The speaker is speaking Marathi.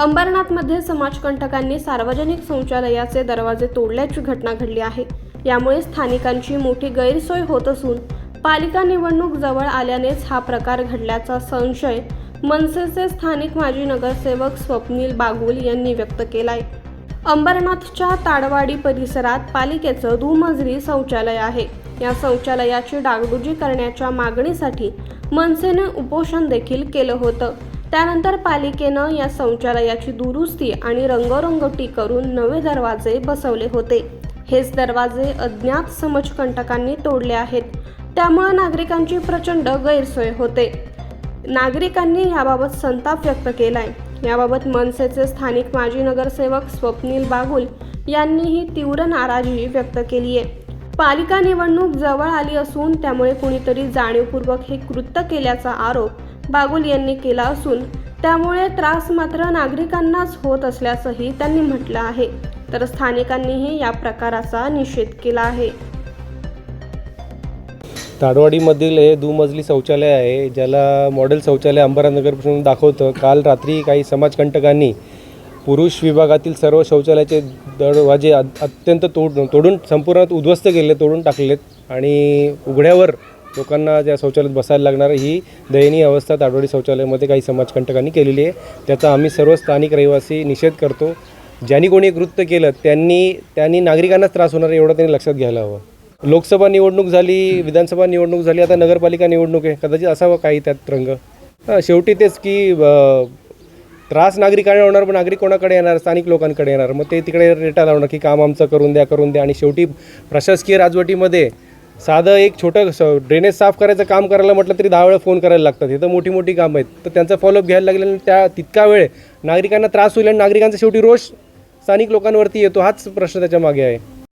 अंबरनाथमध्ये समाजकंटकांनी सार्वजनिक शौचालयाचे दरवाजे तोडल्याची घटना घडली आहे. यामुळे स्थानिकांची मोठी गैरसोय होत असून पालिका निवडणूक जवळ आल्यानेच हा प्रकार घडल्याचा संशय मनसेचे स्थानिक माजी नगरसेवक स्वप्नील बागुल यांनी व्यक्त केलाय. अंबरनाथच्या ताडवाडी परिसरात पालिकेचं दुमजली शौचालय आहे. या शौचालयाची डागडुजी करण्याच्या मागणीसाठी मनसेने उपोषण देखील केलं होतं. त्यानंतर पालिकेनं या शौचालयाची दुरुस्ती आणि रंगरंगोटी करून नवे दरवाजे बसवले होते. हेच दरवाजे अज्ञात समजकंटकांनी तोडले आहेत. त्यामुळे नागरिकांची प्रचंड गैरसोय होते. नागरिकांनी याबाबत संताप व्यक्त केलाय. याबाबत मनसेचे स्थानिक माजी नगरसेवक स्वप्नील बागुल यांनीही तीव्र नाराजी व्यक्त केली आहे. पालिका निवडणूक जवळ आली असून त्यामुळे कुणीतरी जाणीवपूर्वक हे कृत्य केल्याचा आरोप बागुल यांनी केला असून त्यामुळे त्रास मात्र नागरिकांनाच होत असल्याचंही त्यांनी म्हटलं आहे. तर स्थानिकांनीही या प्रकाराचा निषेध केला आहे. ताडवाडीमधील हे दुमजली शौचालय आहे ज्याला मॉडेल शौचालय अंबरानगरपासून दाखवतं. काल रात्री काही समाजकंटकांनी पुरुष विभागातील सर्व शौचालयाचे दरवाजे अत्यंत तोड तोडून संपूर्ण उद्ध्वस्त केले तोडून टाकलेत आणि उघड्यावर लोकांना ज्या शौचालयात बसायला लागणार ही दयनीय अवस्था ताडवाडी शौचालयामध्ये काही समाजकंटकांनी केलेली आहे. त्याचा आम्ही सर्व स्थानिक रहिवासी निषेध करतो. ज्यांनी कोणी कृत्य केलं त्यांनी त्यांनी नागरिकांनाच त्रास होणार एवढं त्यांनी लक्षात घ्यायला हवं. लोकसभा निवडणूक झाली विधानसभा निवडणूक झाली आता नगरपालिका निवडणूक आहे. कदाचित असावं काही त्यात रंग. शेवटी तेच की त्रास नागरिकांना होणार पण नागरिक कोणाकडे येणार? स्थानिक लोकांकडे येणार. मग ते तिकडे रेटा लावणार की काम आमचं करून द्या करून द्या. आणि शेवटी प्रशासकीय राजवटीमध्ये साधं एक छोटं स ड्रेनेज साफ करायचं काम करायला म्हटलं तरी दहा वेळा फोन करायला लागतात. हे तर मोठी मोठी कामं आहेत. तर त्यांचा फॉलोअप घ्यायला लागले आणि त्या तितका वेळ नागरिकांना त्रास होईल आणि नागरिकांचा शेवटी रोष स्थानिक लोकांवरती येतो हाच प्रश्न त्याच्यामागे आहे.